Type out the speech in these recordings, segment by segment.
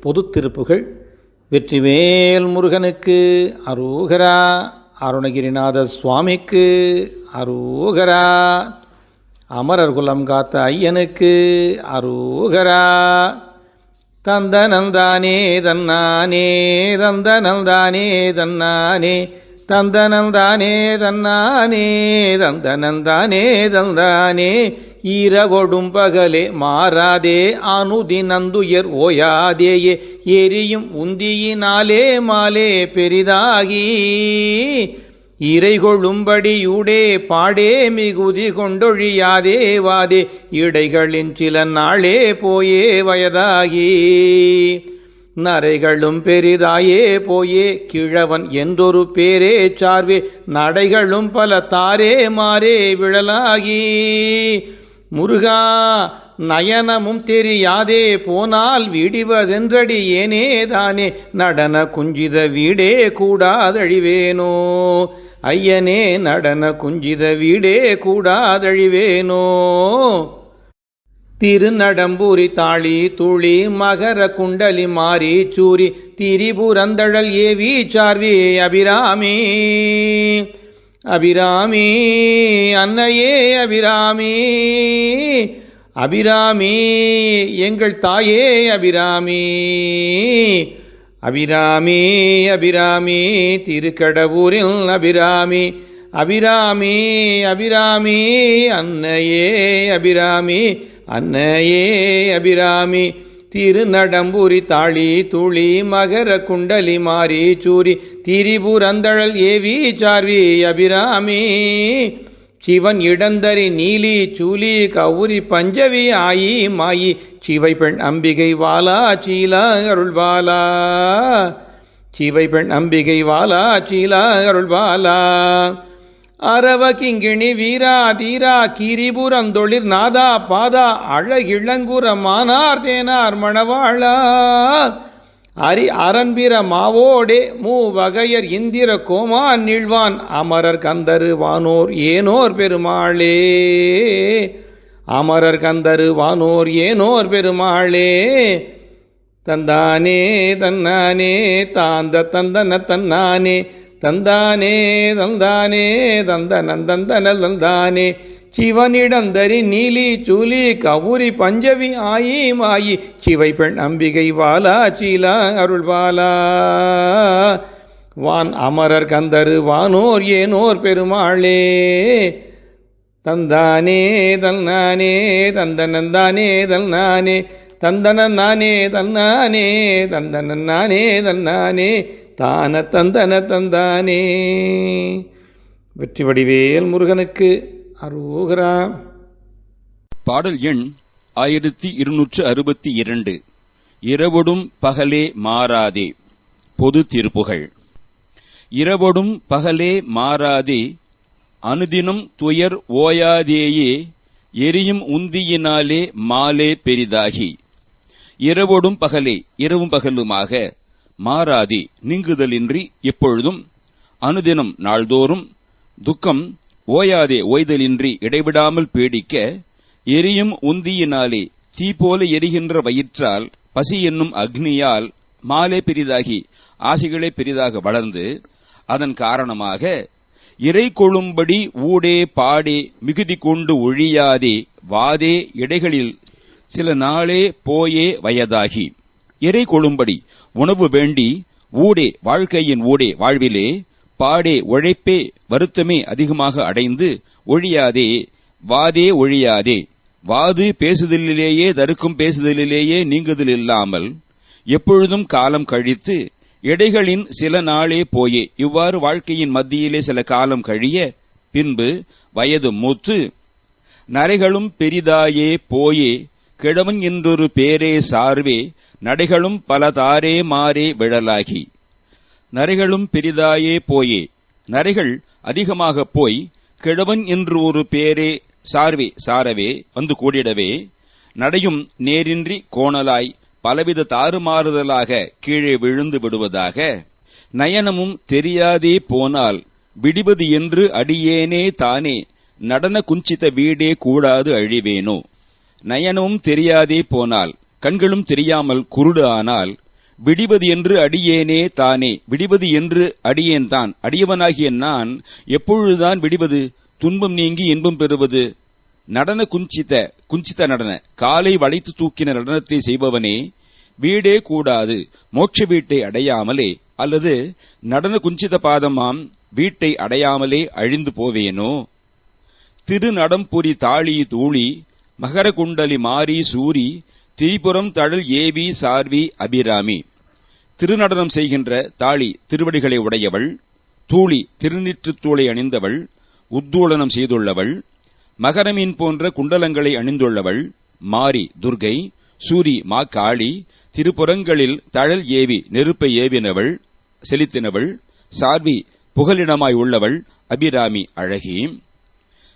பொது திருப்புகள் வெற்றிவேல் முருகனுக்கு அரோகரா அருணகிரிநாத சுவாமிக்கு அரோகரா அமரர் குலம் காத்த ஐயனுக்கு அரோகரா. தந்தனந்தானே தன்னானே தந்தனந்தானே தன்னானே தந்தனந்தானே தன்னானே தந்தனந்தானே தந்தானே ஈரகொடும் பகலே மாறாதே அனுதினந்துயர் ஓயாதேயே. எரியும் உந்தியினாலே மாலே பெரிதாகி. இறைகொள்ளும்படியுடே பாடே மிகுதி கொண்டொழியாதே வாதே. இடைகளின் சில நாளே போயே வயதாகி. நரைகளும் பெரிதாயே போயே. கிழவன் என்றொரு பேரே சார்வே. நடைகளும் பல தாரே மாறே விழலாகி. முருகா நயனமும் தெரியாதே போனால் விடிவதென்றடி ஏனே தானே நடன குஞ்சித வீடே கூடாதழிவேனோ? ஐயனே நடன குஞ்சித வீடே கூடாதழிவேனோ? திருநடம்பூரி தாளி துளி மகர குண்டலி மாறி சூரி திரிபுரந்தழல் ஏவி சார்வி அபிராமி. அபிராமி அன்னையே அபிராமி அபிராமி எங்கள் தாயே அபிராமி அபிராமி அபிராமி திருக்கடவூரில் அபிராமி அபிராமி அபிராமி அன்னையே அபிராமி அன்னையே அபிராமி. திருநடம்புரி தாளி துளி மகர குண்டலி மாறி சூரி திரிபுரந்தழல் ஏவி சார்வி அபிராமி. சிவன் இடந்தரி நீலி சூலி கௌரி பஞ்சவி ஆயி மாயி. சிவை பெண் அம்பிகை வாலா சீலா அருள்வாலா சிவை பெண் அம்பிகை வாலா சீலா அருள்வாலா அரவகிங்கிணி வீரா தீரா கிரிபுரந்தொழிர் நாதா பாதா அழகிழங்குற மானார் தேனார் மணவாளா அரி அரண்பிர மாவோடே மூ வகையர் இந்திர கோமான் நீழ்வான் அமரர் கந்தரு வானோர் ஏனோர் பெருமாளே. அமரர் கந்தரு வானோர் ஏனோர் பெருமாளே. தந்தானே தன்னானே தாந்த தந்தன தன்னானே தந்தானே தந்தானே தந்தனன் தந்தன தந்தானே. சிவனிடந்தரி நீலி சூலி கவுரி பஞ்சவி ஆயி மாயி. சிவை பெண் அம்பிகை வாலா சீலா அருள்வாலா வான் அமரர் கந்தரு வானோர் ஏனோர் பெருமாளே. தந்தானே தன்னானே தந்தனந்தானே தன்னானே. தந்தனன் நானே தன்னானே தந்தனன் நானே தன்னானே. தான தந்தன தந்தானே வெற்றி வடிவேல் முருகனுக்கு அரோகரா. பாடல் எண் ஆயிரத்தி இருநூற்று அறுபத்தி இரண்டு. இரவொடும் பகலே மாறாதே. பொது திருப்புகள். இரவொடும் பகலே மாறாதே. அனுதினம் துயர் ஓயாதேயே. எரியும் உந்தியினாலே மாலே பெரிதாகி. இரவொடும் பகலே இரவும் பகலுமாக. மாறாதி நீங்குதலின்றி எப்பொழுதும் அனுதினம் நாள்தோறும் துக்கம் ஓயாதே ஓய்தலின்றி இடைவிடாமல் பீடிக்க எரியும் உந்தியினாலே தீ போல எரிகின்ற வயிற்றால் பசி என்னும் அக்னியால் மாலே பெரிதாகி ஆசைகளே பெரிதாக வளர்ந்து அதன் காரணமாக இறை கொழும்படி ஊடே பாடே மிகுதி கொண்டு ஒழியாதே வாதே இடைகளில் சில நாளே போயே வயதாகி. இறை கொழும்படி உணவு வேண்டி ஊடே வாழ்க்கையின் ஊடே வாழ்விலே பாடே உழைப்பே வருத்தமே அதிகமாக அடைந்து ஒழியாதே வாதே ஒழியாதே. வாது பேசுதலிலேயே தடுக்கும் பேசுதலிலேயே நீங்குதல் இல்லாமல் எப்பொழுதும் காலம் கழித்து எடைகளின் சில நாளே போயே. இவ்வாறு வாழ்க்கையின் மத்தியிலே சில காலம் கழிய பின்பு வயது மூத்து நரைகளும் பெரிதாயே போயே. கிழவன் என்றொரு பேரே சார்வே நடைகளும் பல தாரே மாறே விழலாகி. நரைகளும் பெரிதாயே போயே. நரைகள் அதிகமாகப் போய் கிழவன் என்று ஒரு பேரே சார்வே சாரவே வந்து கூடிடவே. நடையும் நேரின்றி கோணலாய் பலவித தாறுமாறுதலாக கீழே விழுந்து விடுவதாக. நயனமும் தெரியாதே போனால் விடிவது என்று அடியேனே தானே நடன குஞ்சித வீடே கூடாது அழிவேனோ. நயனமும் தெரியாதே போனால் கண்களும் தெரியாமல் குருடு ஆனால் விடிவது என்று அடியேனே தானே விடிவது என்று அடியேன்தான் அடியவனாகிய நான் எப்பொழுதுதான் விடிவது துன்பம் நீங்கி இன்பம் பெறுவது. நடன குஞ்சித குஞ்சித நடன காலை வளைத்து தூக்கின நடனத்தை செய்பவனே வீடே கூடாது மோட்ச வீட்டை அடையாமலே அல்லது நடன குஞ்சித பாதமாம் வீட்டை அடையாமலே அழிந்து போவேனோ? திருநடம்புரி தாளி தூளி மகர குண்டலி மாறி சூரி திரிபுரம் தழல் ஏவி சார்வி அபிராமி. திருநடனம் செய்கின்ற தாளி திருவடிகளை உடையவள் தூளி திருநிற்றுத் தூளை அணிந்தவள் உத்தூளனம் செய்துள்ளவள் மகரமீன் போன்ற குண்டலங்களை அணிந்துள்ளவள் மாரி துர்கை சூரி மா காளி திருப்புறங்களில் தழல் ஏவி நெருப்பை ஏவினவள் செலுத்தினவள் சார்வி புகலிடமாய் உள்ளவள் அபிராமி அழகி.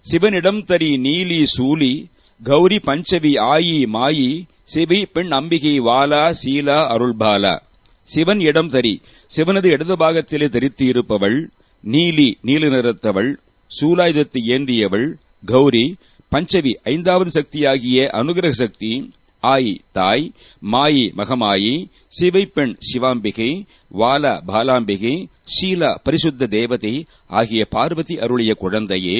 சிவனிடம் தரி நீலி சூலி கௌரி பஞ்சவி ஆயி மாயி சிவி பெண் அம்பிகை வாலா சீலா அருள்பாலா. சிவன் இடம் தரி. சிவனது இடது பாகத்திலே தரித்து இருப்பவள் நீலி நீல நிறத்தவள் சூலாயுதத்தை ஏந்தியவள் கௌரி பஞ்சவி ஐந்தாவது சக்தியாகிய அனுகிரக சக்தி ஆயி தாய் மாயி மகமாயி சிவை பெண் சிவாம்பிகை வாலா பாலாம்பிகை ஷீலா பரிசுத்த தேவதை ஆகிய பார்வதி அருளிய குழந்தையே.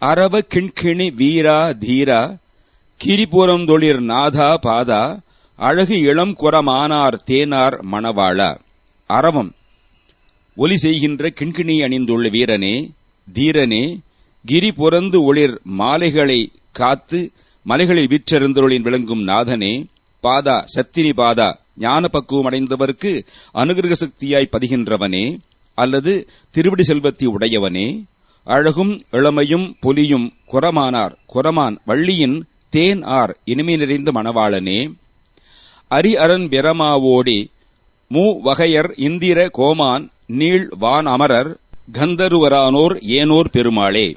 அரவ கிண்கிணி வீரா தீரா கிரிபுரந்தொழிர் நாதா பாதா அழகு இளம் குரமானார் தேனார் மணவாளா. அரவம் ஒலி செய்கின்ற கிண்கிணி அணிந்துள்ள வீரனே தீரனே கிரி புறந்து ஒளிர் மாலைகளை காத்து மலைகளில் விற்றெருந்தொழின் விளங்கும் நாதனே பாதா சத்தினி பாதா ஞான பக்குவம் அடைந்தவர்க்கு அனுகிரக சக்தியாய் பதிகின்றவனே அல்லது திருவிடி செல்வத்தை உடையவனே அழகும் இளமையும் பொலியும் குரமானார் குரமான் வள்ளியின் தேன் ஆர் இனிமை நிறைந்த மணவாளனே அரி அரண் பிரமாவோடி மூ வகையர் இந்திர கோமான் நீள் வான் அமரர் கந்தருவரானோர் ஏனோர் பெருமாளே.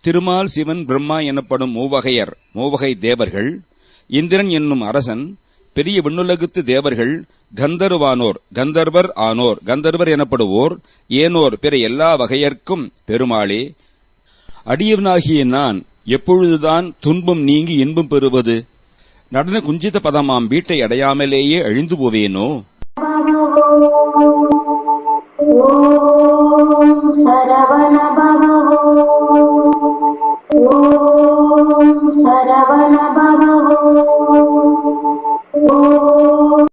திருமால் சிவன் பிரம்மா எனப்படும் மூவகையர் மூவகை தேவர்கள் இந்திரன் என்னும் அரசன் பெரிய விண்ணுலகுத்து தேவர்கள் கந்தருவானோர் கந்தர்வர் ஆனோர் கந்தர்வர் எனப்படுவோர் ஏனோர் பிற எல்லா வகையர்க்கும் பெருமாளே. அடியவனாகிய நான் எப்பொழுதுதான் துன்பம் நீங்கி இன்பம் பெறுவது? நடன குஞ்சித பதமாம் வீட்டை அடையாமலேயே அழிந்து போவேனோ? ஓம்